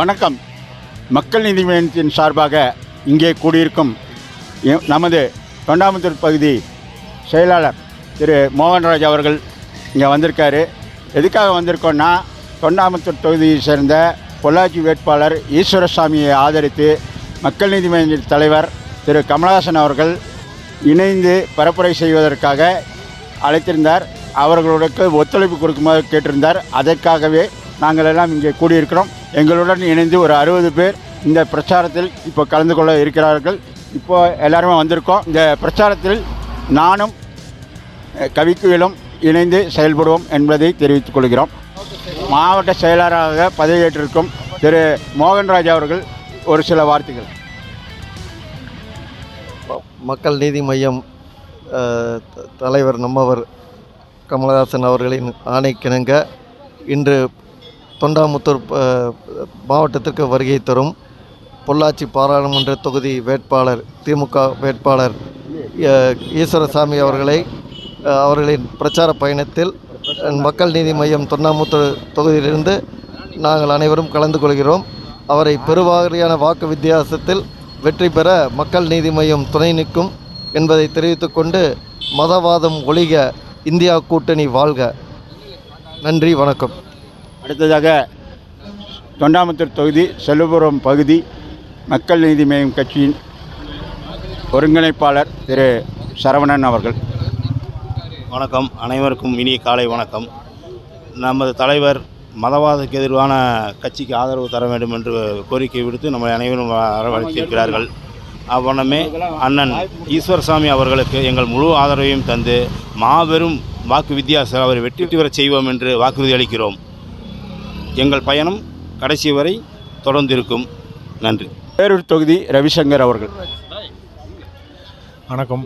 வணக்கம். மக்கள் நீதி மையத்தின் சார்பாக இங்கே கூடியிருக்கும் எ- நமது தொண்டாமுத்தூர் பகுதி செயலாளர் திரு மோகன்ராஜ் அவர்கள் இங்கே வந்திருக்காரு. எதுக்காக வந்திருக்கோன்னா தொண்டாமுத்தூர் தொகுதியை சேர்ந்த பொள்ளாச்சி வேட்பாளர் ஈஸ்வரசாமியை ஆதரித்து மக்கள் நீதி மைய தலைவர் திரு கமலஹாசன் அவர்கள் இணைந்து பரப்புரை செய்வதற்காக அழைத்திருந்தார். அவர்களுக்கு ஒத்துழைப்பு கொடுக்குமாறு கேட்டிருந்தார். அதற்காகவே நாங்கள் எல்லாம் இங்கே கூடியிருக்கிறோம். எங்களுடன் இணைந்து ஒரு அறுபது பேர் இந்த பிரச்சாரத்தில் இப்போ கலந்து கொள்ள இருக்கிறார்கள். இப்போ எல்லாருமே வந்திருக்கோம். இந்த பிரச்சாரத்தில் நானும் அஹ், கவிக்குயிலும் இணைந்து செயல்படுவோம் என்பதை தெரிவித்துக் கொள்கிறோம். மாவட்ட செயலாளராக பதவியேற்றிருக்கும் திரு மோகன்ராஜ் அவர்கள் ஒரு சில வார்த்தைகள். மக்கள் நீதி மையம் த- தலைவர் நம்மவர் கமலஹாசன் அவர்களின் ஆணைக்கிணங்க இன்று தொண்டாமுத்தூர் மாவட்டத்திற்கு வருகை தரும் பொள்ளாச்சி பாராளுமன்ற தொகுதி வேட்பாளர் திமுக வேட்பாளர் ஈஸ்வரசாமி அவர்களை அவர்களின் பிரச்சார பயணத்தில் மக்கள் நீதி மையம் தொண்டாமுத்தூர் தொகுதியிலிருந்து நாங்கள் அனைவரும் கலந்து கொள்கிறோம். அவரை பெருவாரியான வாக்கு வித்தியாசத்தில் வெற்றி பெற மக்கள் நீதி மையம் துணை நிற்கும் என்பதை தெரிவித்துக்கொண்டு மதவாதம் ஒழிக இந்தியா கூட்டணி வாழ்க. நன்றி வணக்கம். அடுத்ததாக தொண்டாமுத்தூர் தொகுதி செல்லுபுரம் பகுதி மக்கள் நீதி மையம் கட்சியின் ஒருங்கிணைப்பாளர் திரு சரவணன் அவர்கள். வணக்கம். அனைவருக்கும் இனிய காலை வணக்கம். நமது தலைவர் மதவாதத்துக்கு எதிரான கட்சிக்கு ஆதரவு தர வேண்டும் என்று கோரிக்கை விடுத்து நம்மை அனைவரும் வரவழைத்திருக்கிறார்கள். அவ்வண்ணமே அண்ணன் ஈஸ்வரசாமி அவர்களுக்கு எங்கள் முழு ஆதரவையும் தந்து மாபெரும் வாக்கு வித்தியாசம் அவரை வெற்றி பெறச் செய்வோம் என்று வாக்குறுதி அளிக்கிறோம். எங்கள் பயணம் கடைசி வரை தொடர்ந்து இருக்கும் நன்றி. பேரூர் தொகுதி ரவிசங்கர் அவர்கள். வணக்கம்.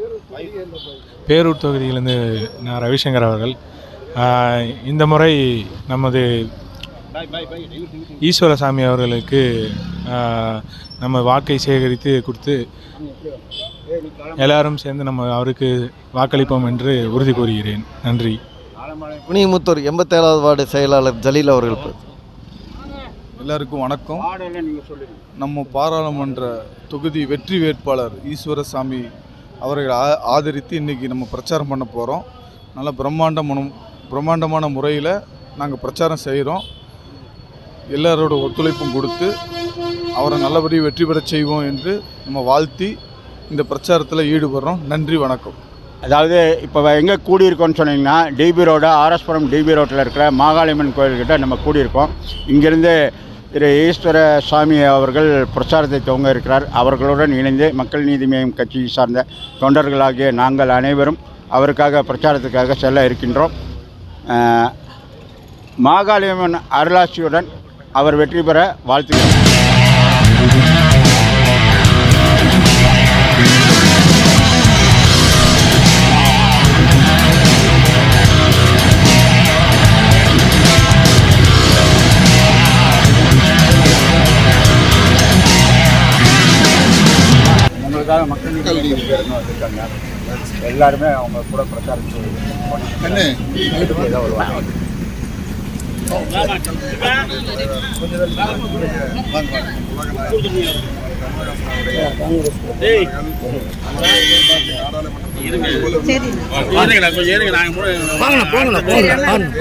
பேரூர் தொகுதியிலிருந்து நான் ரவிசங்கர் அவர்கள். இந்த முறை நமது ஈஸ்வரசாமி அவர்களுக்கு நம்ம வாக்கை சேகரித்து கொடுத்து எல்லாரும் சேர்ந்து நம்ம அவருக்கு வாக்களிப்போம் என்று உறுதி கூறுகிறேன். நன்றி. குனிமுத்தூர் எண்பத்தேழாவது வார்டு செயலாளர் ஜலீல் அவர்கள். எல்லாருக்கும் வணக்கம். நம்ம பாராளுமன்ற தொகுதி வெற்றி வேட்பாளர் ஈஸ்வரசாமி அவர்களை ஆ- ஆதரித்து இன்றைக்கி நம்ம பிரச்சாரம் பண்ண போகிறோம் நல்ல பிரம்மாண்டமான பிரம்மாண்டமான முறையில் நாங்கள் பிரச்சாரம் செய்கிறோம் எல்லாரோட ஒத்துழைப்பும் கொடுத்து அவரை நல்லபடியாக வெற்றி பெறச் செய்வோம் என்று நம்ம வாழ்த்தி இந்த பிரச்சாரத்தில் ஈடுபடுறோம். நன்றி வணக்கம். அதாவது இப்போ எங்கே கூடியிருக்கோம்னு சொன்னீங்கன்னா டிபி ரோடு ஆர்எஸ்புரம் டிபி ரோட்டில் இருக்கிற மாகாளியம்மன் கோயில்கிட்ட நம்ம கூடியிருக்கோம். இங்கிருந்து திரு ஈஸ்வர சாமி அவர்கள் பிரச்சாரத்தை துவங்க இருக்கிறார். அவர்களுடன் இணைந்து மக்கள் நீதி மய்யம் கட்சியை சார்ந்த தொண்டர்களாகிய நாங்கள் அனைவரும் அவருக்காக பிரச்சாரத்துக்காக செல்ல இருக்கின்றோம். மாகாளியம்மன் அருளாட்சியுடன் அவர் வெற்றி பெற வாழ்த்துகிறோம். பொண்ணு எல்லாருமே அவங்க கூட பிரச்சாரம் பண்ணிட்டு வருவாங்க நாடாளுமன்ற